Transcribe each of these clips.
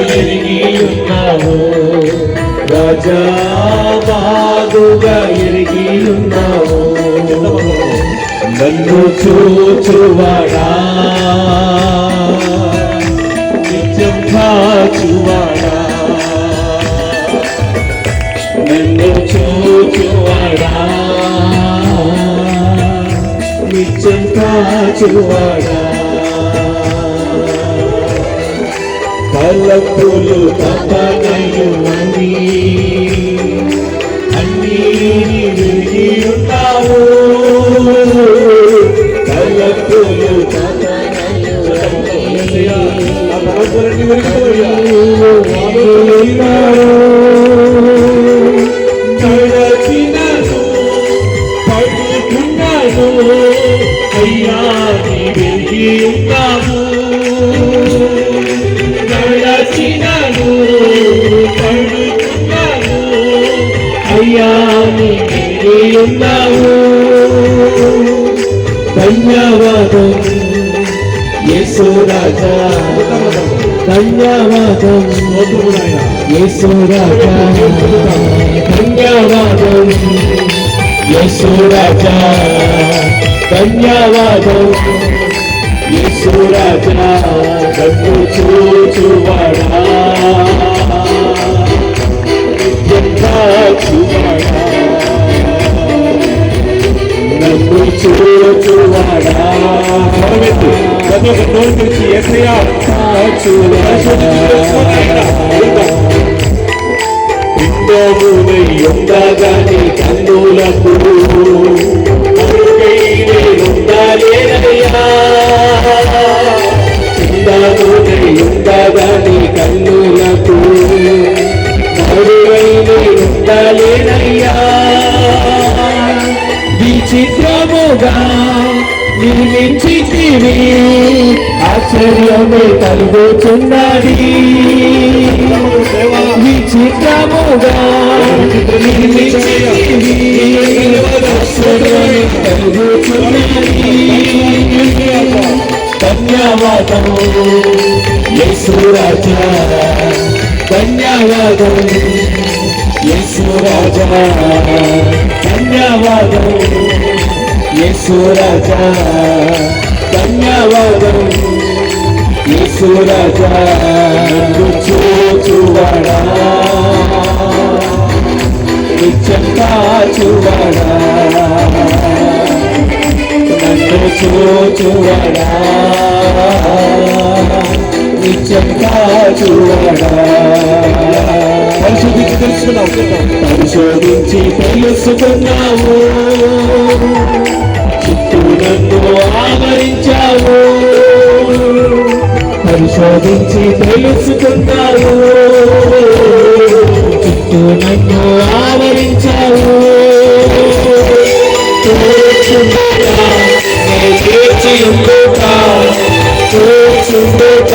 ఎరిగి ఉన్నావు రాజా బాగుగా ఎరిగి ఉన్నావు నన్ను చూచువాడా. నిత్యం కాచువాడా. నన్ను చూచువాడా. నిత్యం కాచువాడా. తలపులు తపనయు అన్నీ తలపులన్నీ విరిగిపోయా గడచినను పడుకున్నాను అయ్యా నీ వెలిగి ఉన్నావు గడచినను పడుకున్నాను అయ్యా ఉన్నావు. ధన్యవాదం. యేసు ధన్యవాదం. యేసు ధన్యవాదం. యేసు ధన్యవాదం. యేసు రాజా. నన్ను చూచువాడా ప్రతి ఒక్క నోరు తెరిచి యేసయ్యా పిండమునై ఉండగాని కన్నులకు విచిత్రముగా నిర్మించితివి ఆశ్చర్యమే కలుగుతున్నది విచిత్రముగా నిర్మించితివి ఆశ్చర్యమే కలుగుతున్నది ధన్యవాదము. యేసు రాజా. ధన్యవాదం యేసు రాజా. యేసు ధన్యవాదం. యేసు చూచువాడా నిత్యం కాచువాడా నన్ను చూచువాడా. నిత్యం కాచువాడా పరిశోధించి తెలుసుకున్నావు. పరిశోధించి తెలుసుకున్నావు. చుట్టూ ఆవరించావు. పరిశోధించి తెలుసుకున్నావు. చుట్టూ నన్ను ఆవరించావు. కూర్చుండుట,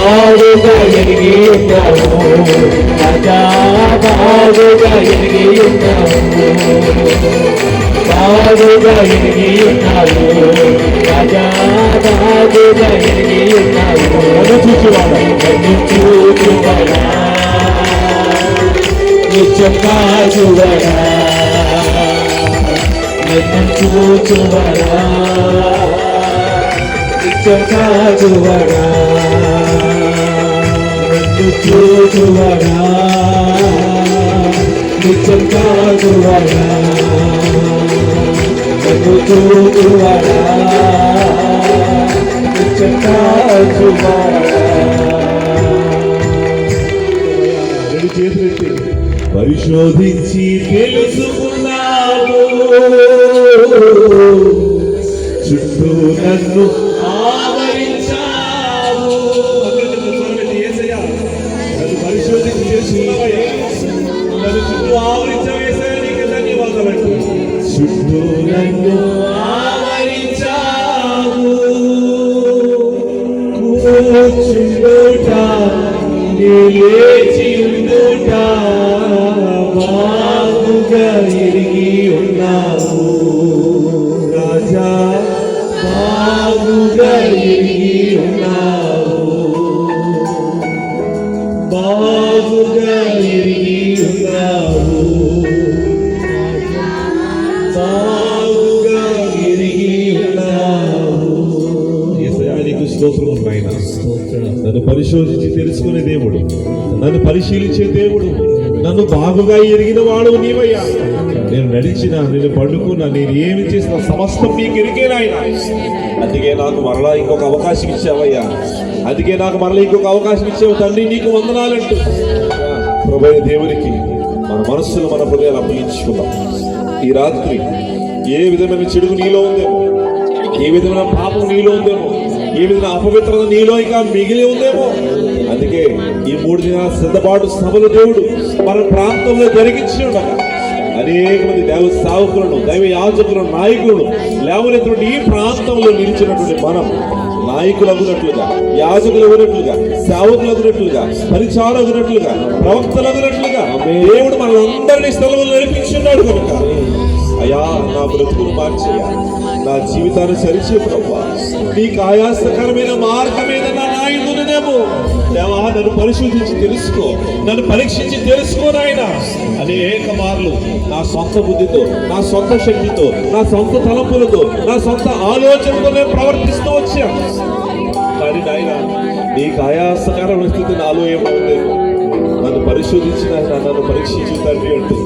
లేచి ఉండుట, కూర్చుండుట, నే లేచి ఉండుట, బాగుగా ఎరిగి ఉన్నావు. రాజా, నిత్యం నిత్యం నన్ను చూచువాడా నిత్యం కాచువాడా నన్ను చూచువాడా నిత్యం చేతులెత్తి పరిశోధించి తెలుసుకున్నావు. చుట్టూ నన్ను చేసి నన్ను చుట్టూ ఆవరించవేశారు నీకు ధన్యవాదాలంటూ చుట్టూ నన్ను ఆవరించావు. కూర్చుండుట నీ లేచి ఉండుట బాగుగా ఎరిగి ఉన్నావు రాజా బాగుగా నన్ను పరిశోధించి తెలుసుకునే దేవుడు. నన్ను పరిశీలించే దేవుడు. నన్ను బాగుగా ఎరిగిన వాడు నీవయ్యా. నేను నడిచిన నేను పండుకున్నా నేను ఏమి చేసిన సమస్తం నీకు ఎరిగేనాయన అందుకే నాకు మరలా ఇంకొక అవకాశం ఇచ్చావయ్యా. అందుకే నాకు మరలా ఇంకొక అవకాశం ఇచ్చావు. తండ్రి నీకు వందనాలంటూ. ప్రభయ దేవునికి మన మనస్సును మన హృదయాలు అప్పగించుకుందాం. ఈ రాత్రి ఏ విధమైన చెడుగు నీలో ఉందేమో ఏ విధమైన పాపం నీలో ఉందేమో ఏ విధమైన అపవిత్రత నీలో ఇంకా మిగిలి ఉందేమో అందుకే ఈ మూడు దినాల సిద్ధపాటు సభలు దేవుడు మన ప్రాంతంలో జరిగించి ఉండగా అనేక మంది దైవ సావకులను దైవ యాజకులను నాయకులను లేవనెత్తుడు ఈ ప్రాంతంలో నిలిచినటువంటి మనం నాయకులు అగునట్లుగా యాజకులు అగునట్లుగా సేవకులు అగునట్లుగా పరిచారం అగునట్లుగా ప్రవక్తలు అగునట్లుగా దేవుడు మనందరినీ స్థలంలో నడిపించున్నాడు కనుక. అయ్యా నా బ్రతుకును మార్చయ్యా. నా జీవితాన్ని సరిచే ప్రభు. నీకు ఆయాసకరమైన మార్గమైన నా నాయుడునేమో దేవా నన్ను పరిశోధించి తెలుసుకో. నన్ను పరీక్షించి తెలుసుకో నాయన. అనేక మార్లు నా సొంత బుద్ధితో నా సొంత శక్తితో నా సొంత తలంపులతో నా సొంత ఆలోచనతో నేను ప్రవర్తిస్తూ వచ్చాను కానీ నాయన నీకు ఆయాసకరమైన స్థితి నాలో ఏమో నన్ను పరిశోధించిన నన్ను పరీక్షించి తండ్రి అంటూ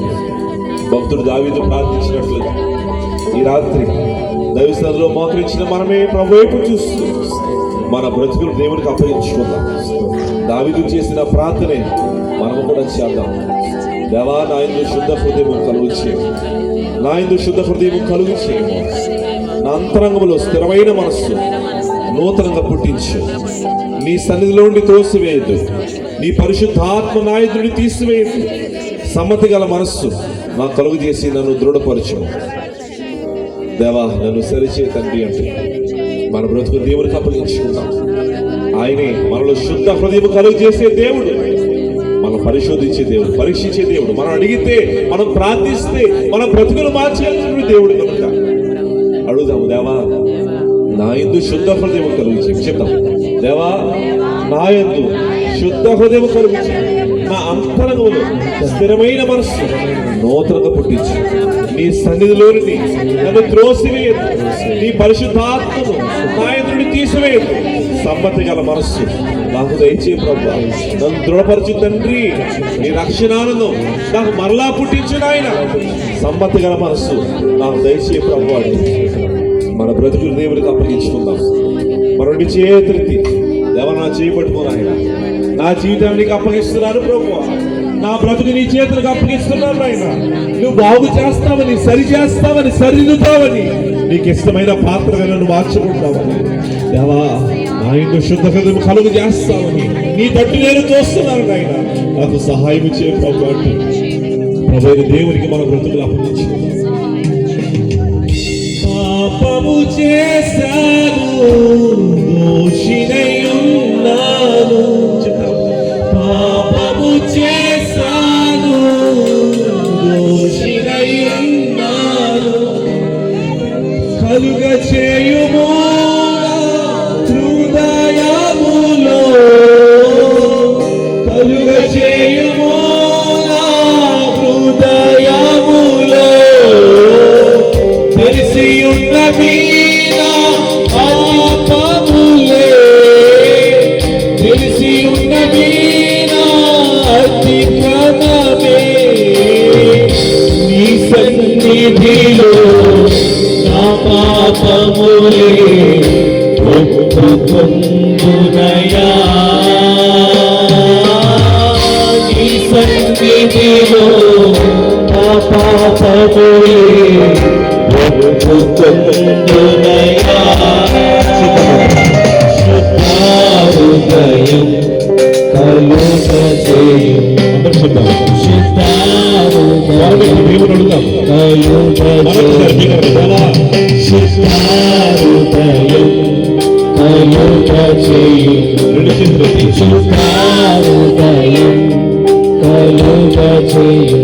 భక్తుడు దావీదు ప్రార్థించినట్లుగా ఈ రాత్రి దైవస్థానంలో మోకరించిన మనమే ప్రభు వైపు చూస్తూ మన బ్రతుకులు దేవునికి అప్పగించుకుందాం. దావీదు చేసిన ప్రార్థనే మనము కూడా చేద్దాం. దేవా నాయందు శుద్ధ హృదయం కలుగు చేయము శుద్ధ హృదయం కలుగు చేయము నా అంతరంగంలో స్థిరమైన మనస్సు నూతనంగా పుట్టించు. నీ సన్నిధిలో నుండి తోసివేయద్దు నీ పరిశుద్ధాత్మ నాయకుడిని తీసివేయద్దు సమ్మతి గల మనస్సు నా కలుగు చేసి నన్ను దృఢపరచు. దేవా నన్ను సరిచే తండ్రి అంటే. మన బ్రతుకు దేవునికి అప్పగించుకుందాం ఆయనే మనలో శుద్ధ హృదయం కలుగు చేసే దేవుడు. మనం పరిశోధించే దేవుడు పరీక్షించే దేవుడు. మనం అడిగితే మనం ప్రార్థిస్తే మన బ్రతుకులు మార్చేటువంటి దేవుడు కనుక. అడుగుదాము దేవా నా ఎందు శుద్ధ హృదయం కలుగు చెప్తాం దేవా నా ఎందు శుద్ధ హృదయం కలుగు నా అంతరంగంలో స్థిరమైన మనస్సు. నూతనంగా పుట్టించు. నీ సన్నిధిలోని నన్ను త్రోసివేయదు నీ పరిశుద్ధాత్మను నా ఎదురుని తీసివేయదు సమ్మతి గల మనస్సు. నాకు దయచే ప్రభు. నన్ను దృఢపరచు తండ్రి. నీ రక్షణానందం. నాకు మరలా పుట్టించు నాయన. సమ్మతి గల మనస్సు. నాకు దయచే ప్రభు మన బ్రతుకులు దేవుడికి అప్పగించుకుందాం. మరొకటి చేతులెత్తి దేవ నా చేయబట్టుకోను ఆయన నా జీవితానికి అప్పగిస్తున్నాను ప్రభు. నా బ్రతుకు నీ చేతులకు అప్పగిస్తున్నాను ఆయన నువ్వు బాగు చేస్తావని సరి చేస్తావని సరిదిద్దుతావని నీకు ఇష్టమైన పాత్రగా నన్ను మార్చుకుంటావని దేవా నా ఇంట్లో శుద్ధ హృదయం కలుగు చేస్తావని నీ తట్టు నేను చూస్తున్నాను ఆయన నాకు సహాయం చే ప్రభు ప్రభు దేవునికి మన బ్రతుకులు అప్పగించుకుందాం పాపము చేశాను దోషినై ఉన్నాను. కలుగ చేయుము హృదయములో. కలుగ చేయుము హృదయములో. తెలిసి ఉన్నవి మీద పాపములే. తెలిసి ఉన్న అతిక్రమమే. నీ సన్నిధిలో పాపములే ఒప్పుకొందునయా? నీ సన్నిధిలో నా పాపములే ఒప్పుకొందునయా? శుద్ధారుదయం కలుగ చేయు శుద్ధారుదయం కలుగ చేయు కలుగారుదయం కలుగ చేయు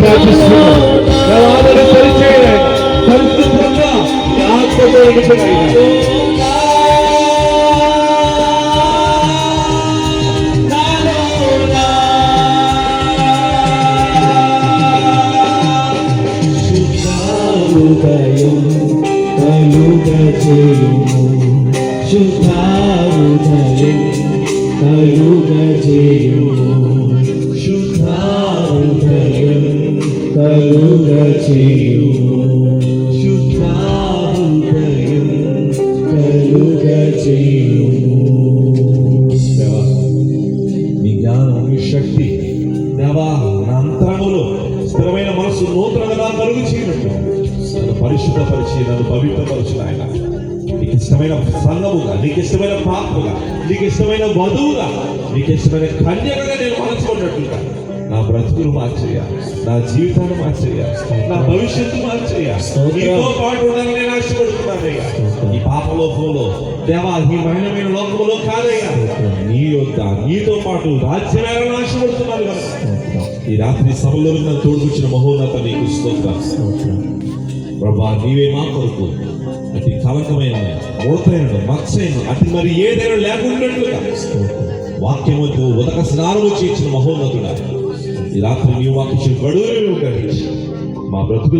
ప్రార్థిస్తున్నాం పరిచయం పరిశుద్ధంగా ఆత్మతో శక్తి దేవా నా అంతరములో స్థిరమైన మనసు నూతనంగా కలుగు చేయనట్టు నన్ను పరిశుద్ధపరిచి నన్ను పవిత్రపరచు ఆయన నీకు ఇష్టమైన సంఘముగా నీకు ఇష్టమైన పాత్రగా నీకు ఇష్టమైన వధువుగా నీకు ఇష్టమైన కన్యకగా నేను మార్చుకున్నట్లుగా నా బ్రతుకులు మార్చేయ నా జీవితాన్ని మార్చేయ నా భవిష్యత్తు మార్చేయ నీతో పాటు ఉండాలని నేను ఆశపడుతున్నానయ్యా. ఈ పాపలోకంలో దేవా ఈ మహిళమైన లోకంలో కాదయ్యా. నీ యొక్క నీతో పాటు రాజ్యమేళ ఆశపడుతున్నాను ఈ రాత్రి సభలో నన్ను తోడుకొచ్చిన మహోన్నత నీకు స్తోత్రం. ప్రభా నీవే మా కొరకు అతి కలకమైన ముడతైన మత్సైన అతి మరి ఏదైనా లేకుండాట్లుగా వాక్యముతో ఉదక స్నానము చేసిన మహోన్నతుడ. ఈ రాత్రి నీ వాక్యం గడువులు మా బ్రతుకు